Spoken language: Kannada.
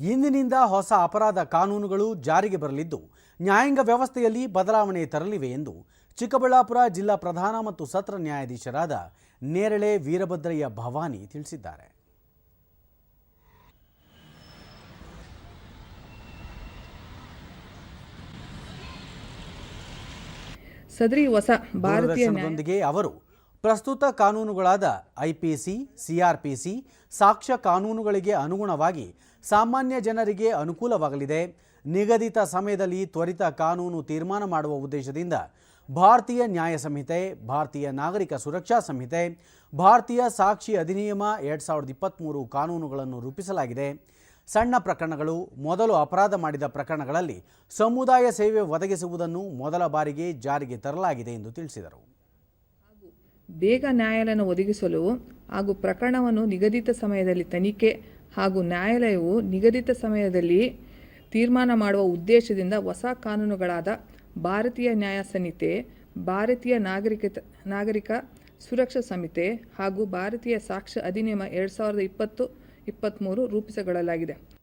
ಇಂದಿನಿಂದ ಹೊಸ ಅಪರಾಧ ಕಾನೂನುಗಳು ಜಾರಿಗೆ ಬರಲಿದ್ದು ನ್ಯಾಯಾಂಗ ವ್ಯವಸ್ಥೆಯಲ್ಲಿ ಬದಲಾವಣೆ ತರಲಿವೆ ಎಂದು ಚಿಕ್ಕಬಳ್ಳಾಪುರ ಜಿಲ್ಲಾ ಪ್ರಧಾನ ಮತ್ತು ಸತ್ರ ನ್ಯಾಯಾಧೀಶರಾದ ನೇರಳೆ ವೀರಭದ್ರಯ್ಯ ಭವಾನಿ ತಿಳಿಸಿದ್ದಾರೆ. ಸದರಿ ಹೊಸ ಅವರು ಪ್ರಸ್ತುತ ಕಾನೂನುಗಳಾದ ಐಪಿಸಿ ಸಿಆರ್ಪಿಸಿ ಸಾಕ್ಷ್ಯ ಕಾನೂನುಗಳಿಗೆ ಅನುಗುಣವಾಗಿ ಸಾಮಾನ್ಯ ಜನರಿಗೆ ಅನುಕೂಲವಾಗಲಿದೆ. ನಿಗದಿತ ಸಮಯದಲ್ಲಿ ತ್ವರಿತ ಕಾನೂನು ತೀರ್ಮಾನ ಮಾಡುವ ಉದ್ದೇಶದಿಂದ ಭಾರತೀಯ ನ್ಯಾಯ ಸಂಹಿತೆ, ಭಾರತೀಯ ನಾಗರಿಕ ಸುರಕ್ಷಾ ಸಂಹಿತೆ, ಭಾರತೀಯ ಸಾಕ್ಷಿ ಅಧಿನಿಯಮ ಎರಡು ಸಾವಿರದ ಇಪ್ಪತ್ತ್ಮೂರು ಕಾನೂನುಗಳನ್ನು ರೂಪಿಸಲಾಗಿದೆ. ಸಣ್ಣ ಪ್ರಕರಣಗಳು, ಮೊದಲು ಅಪರಾಧ ಮಾಡಿದ ಪ್ರಕರಣಗಳಲ್ಲಿ ಸಮುದಾಯ ಸೇವೆ ಒದಗಿಸುವುದನ್ನು ಮೊದಲ ಬಾರಿಗೆ ಜಾರಿಗೆ ತರಲಾಗಿದೆ ಎಂದು ತಿಳಿಸಿದರು. ಬೇಗ ನ್ಯಾಯಾಲಯನ ಒದಗಿಸಲು ಹಾಗೂ ಪ್ರಕರಣವನ್ನು ನಿಗದಿತ ಸಮಯದಲ್ಲಿ ತನಿಖೆ ಹಾಗೂ ನ್ಯಾಯಾಲಯವು ನಿಗದಿತ ಸಮಯದಲ್ಲಿ ತೀರ್ಮಾನ ಮಾಡುವ ಉದ್ದೇಶದಿಂದ ಹೊಸ ಕಾನೂನುಗಳಾದ ಭಾರತೀಯ ನ್ಯಾಯ ಸಂಹಿತೆ, ಭಾರತೀಯ ನಾಗರಿಕ ನಾಗರಿಕ ಸುರಕ್ಷಾ ಸಂಹಿತೆ ಹಾಗೂ ಭಾರತೀಯ ಸಾಕ್ಷ್ಯ ಅಧಿನಿಯಮ ಎರಡು ಸಾವಿರದ ಇಪ್ಪತ್ತು ಇಪ್ಪತ್ತ್ಮೂರು ರೂಪಿಸಿಕೊಳ್ಳಲಾಗಿದೆ